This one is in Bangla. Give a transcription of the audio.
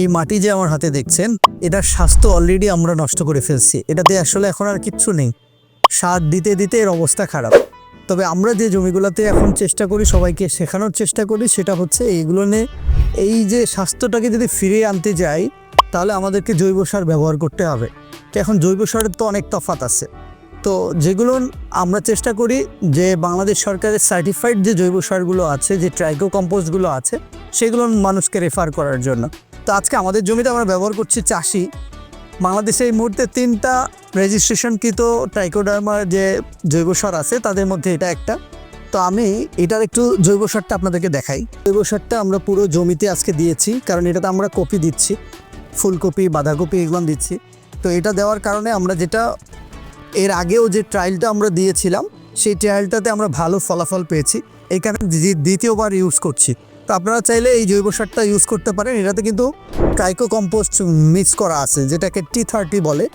এই মাটি যে আমার হাতে দেখছেন, এটার স্বাস্থ্য অলরেডি আমরা নষ্ট করে ফেলছি। এটাতে আসলে এখন আর কিচ্ছু নেই। সার দিতে দিতে এর অবস্থা খারাপ। তবে আমরা যে জমিগুলোতে এখন চেষ্টা করি, সবাইকে শেখানোর চেষ্টা করি, সেটা হচ্ছে এইগুলো নিয়ে এই যে স্বাস্থ্যটাকে যদি ফিরিয়ে আনতে যাই, তাহলে আমাদেরকে জৈব সার ব্যবহার করতে হবে। তো এখন জৈব সারের তো অনেক তফাত আছে। তো যেগুলো আমরা চেষ্টা করি যে বাংলাদেশ সরকারের সার্টিফাইড যে জৈব সারগুলো আছে, যে ট্রাইকো কম্পোস্টগুলো আছে, সেগুলো মানুষকে রেফার করার জন্য। তো আজকে আমাদের জমিতে আমরা ব্যবহার করছি চাষি। বাংলাদেশে এই মুহূর্তে তিনটা রেজিস্ট্রেশনকৃত ট্রাইকোডার্মার যে জৈব সার আছে, তাদের মধ্যে এটা একটা। তো আমি এটার একটু জৈব সারটা আপনাদেরকে দেখাই। জৈব সারটা আমরা পুরো জমিতে আজকে দিয়েছি, কারণ এটাতে আমরা কপি দিচ্ছি। ফুলকপি, বাঁধাকপি এগুলো দিচ্ছি। তো এটা দেওয়ার কারণে আমরা যেটা, এর আগেও যে ট্রায়ালটা আমরা দিয়েছিলাম, সেই ট্রায়ালটাতে আমরা ভালো ফলাফল পেয়েছি। এই কারণে দ্বিতীয়বার ইউজ করছি। তো আপনারা চাইলে এই জৈব সারটা ইউজ করতে পারেন। এটাতে কিন্তু ট্রাইকো কম্পোস্ট মিক্স করা আছে, যেটাকে টি থার্টি বলে।